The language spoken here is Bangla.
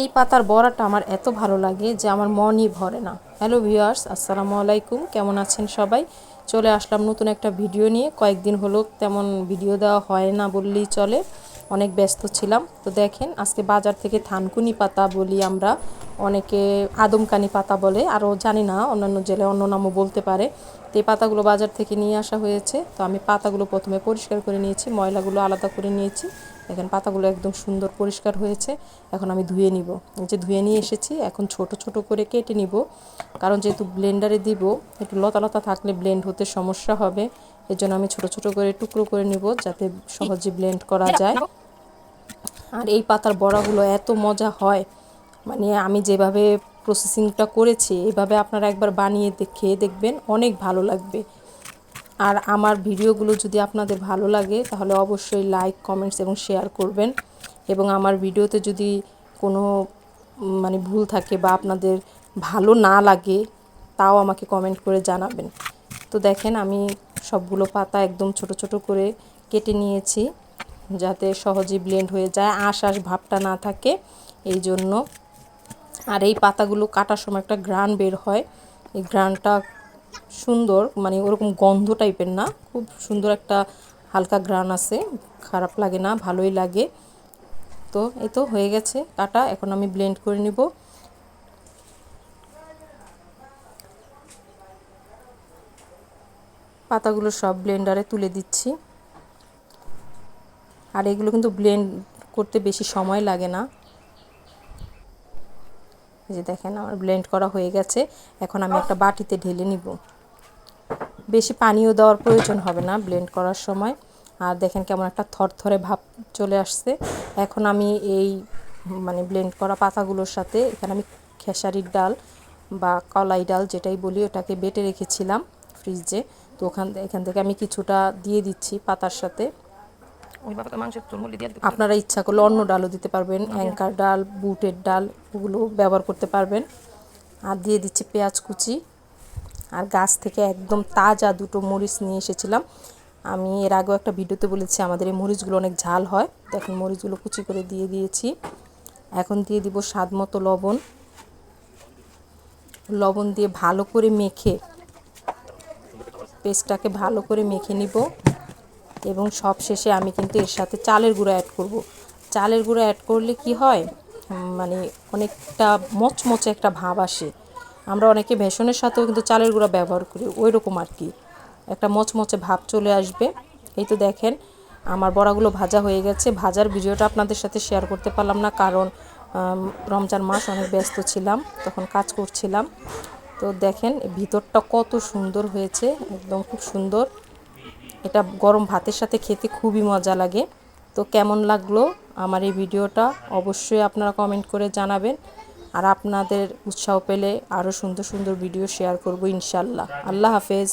এই পাতার বড়াটা আমার এত ভালো লাগে যে আমার মনই ভরে না। হ্যালো ভিউয়ার্স আসসালামু আলাইকুম। কেমন আছেন সবাই? চলে আসলাম নতুন একটা ভিডিও নিয়ে। কয়েকদিন হলো তেমন ভিডিও দেওয়া হয় না বললেই চলে। অনেক ব্যস্ত ছিলাম। তো দেখেন, আজকে বাজার থেকে থানকুনি পাতা বলি আমরা, অনেকে আদমকানি পাতা বলে, আরও জানি না, অন্যান্য জেলায় অন্য নামও বলতে পারে। তো এই পাতাগুলো বাজার থেকে নিয়ে আসা হয়েছে। তো আমি পাতাগুলো প্রথমে পরিষ্কার করে নিয়েছি, ময়লাগুলো আলাদা করে নিয়েছি। দেখেন পাতাগুলো একদম সুন্দর পরিষ্কার হয়েছে। এখন আমি ধুয়ে নিব। যে ধুয়ে নিয়ে এসেছি, এখন ছোট ছোট করে কেটে নিব। কারণ যেহেতু ব্লেন্ডারে দিব, একটু লতা লতা থাকলে ব্লেন্ড হতে সমস্যা হবে। এর জন্য আমি ছোট ছোট করে টুকরো করে নিব যাতে সহজে ব্লেন্ড করা যায়। আর এই পাতার বড়াগুলো এত মজা হয়। মানে আমি যেভাবে প্রসেসিংটা করেছি, এভাবে আপনারা একবার বানিয়ে খেয়ে দেখবেন, অনেক ভালো লাগবে। আর আমার ভিডিওগুলো যদি আপনাদের ভালো লাগে, তাহলে অবশ্যই লাইক কমেন্টস এবং শেয়ার করবেন। এবং আমার ভিডিওতে যদি কোনো মানে ভুল থাকে বা আপনাদের ভালো না লাগে, তাও আমাকে কমেন্ট করে জানাবেন। তো দেখেন, আমি সবগুলো পাতা একদম ছোট ছোট করে কেটে নিয়েছি, যাতে সহজে ব্লেন্ড হয়ে যায় আশ আশ ভাবটা না থাকে। এই জন্য আর এই পাতাগুলো কাটার সময় একটা গ্রান বের হয়। এই গ্রানটা সুন্দর মানে ওরকম গন্ধ টাইপের না, খুব সুন্দর একটা হালকা গ্রান আছে, খারাপ লাগে না, ভালোই লাগে। তো এই তো হয়ে গেছে, কাটা, এখন আমি ব্লেন্ড করে নিব। পাতাগুলো সব ব্লেন্ডারে তুলে দিচ্ছি। আর এগুলো কিন্তু ব্লেন্ড করতে বেশি সময় লাগে না। যে দেখেন আমার ব্লেন্ড করা হয়ে গেছে, এখন আমি একটা বাটিতে ঢেলে নিব। বেশি পানিও দেওয়ার প্রয়োজন হবে না ব্লেন্ড করার সময়। আর দেখেন কেমন একটা থরথরে ভাব চলে আসছে। এখন আমি এই মানে ব্লেন্ড করা পাতাগুলোর সাথে এখানে আমি খেসারির ডাল বা কলাই ডাল যেটাই বলি, ওটাকে বেটে রেখেছিলাম ফ্রিজে তো ওখান, এখান থেকে আমি কিছুটা দিয়ে দিচ্ছি পাতার সাথে। আপনারা ইচ্ছা করলে অন্য ডালও দিতে পারবেন অ্যাঙ্কার ডাল বুটের ডাল ওগুলো ব্যবহার করতে পারবেন। আর দিয়ে দিচ্ছি পেঁয়াজ কুচি। আর গাছ থেকে একদম তাজা দুটো মরিচ নিয়ে এসেছিলাম। আমি এর আগেও একটা ভিডিওতে বলেছি আমাদের এই মরিচগুলো অনেক ঝাল হয়। দেখেন মরিচগুলো কুচি করে দিয়ে দিয়েছি। এখন দিয়ে দিব স্বাদ মতো লবণ। লবণ দিয়ে ভালো করে মেখে পেস্টটাকে ভালো করে মেখে নিব। এবং সব শেষে আমি কিন্তু এর সাথে চালের গুঁড়ো অ্যাড করব। চালের গুঁড়ো অ্যাড করলে কি হয়? মানে অনেকটা মচমচে একটা ভাব আসে। আমরা অনেকে ভেষনের সাথেও কিন্তু চালের গুঁড়া ব্যবহার করি ওই রকম আর কি। একটা মচমচে ভাব চলে আসবে। এই তো দেখেন, আমার বড়াগুলো ভাজা হয়ে গেছে। ভাজার ভিডিওটা আপনাদের সাথে শেয়ার করতে পারলাম না, কারণ রমজান মাস অনেক ব্যস্ত ছিলাম, তখন কাজ করছিলাম। তো দেখেন, ভিতরটা কত সুন্দর হয়েছে, একদম খুব সুন্দর। এটা গরম ভাতের সাথে খেতে খুবই মজা লাগে। তো কেমন লাগল আমার এই ভিডিওটা অবশ্যই আপনারা কমেন্ট করে জানাবেন। আর আপনাদের উৎসাহ পেলে আরও সুন্দর সুন্দর ভিডিও শেয়ার করব ইনশাল্লাহ আল্লাহ হাফেজ।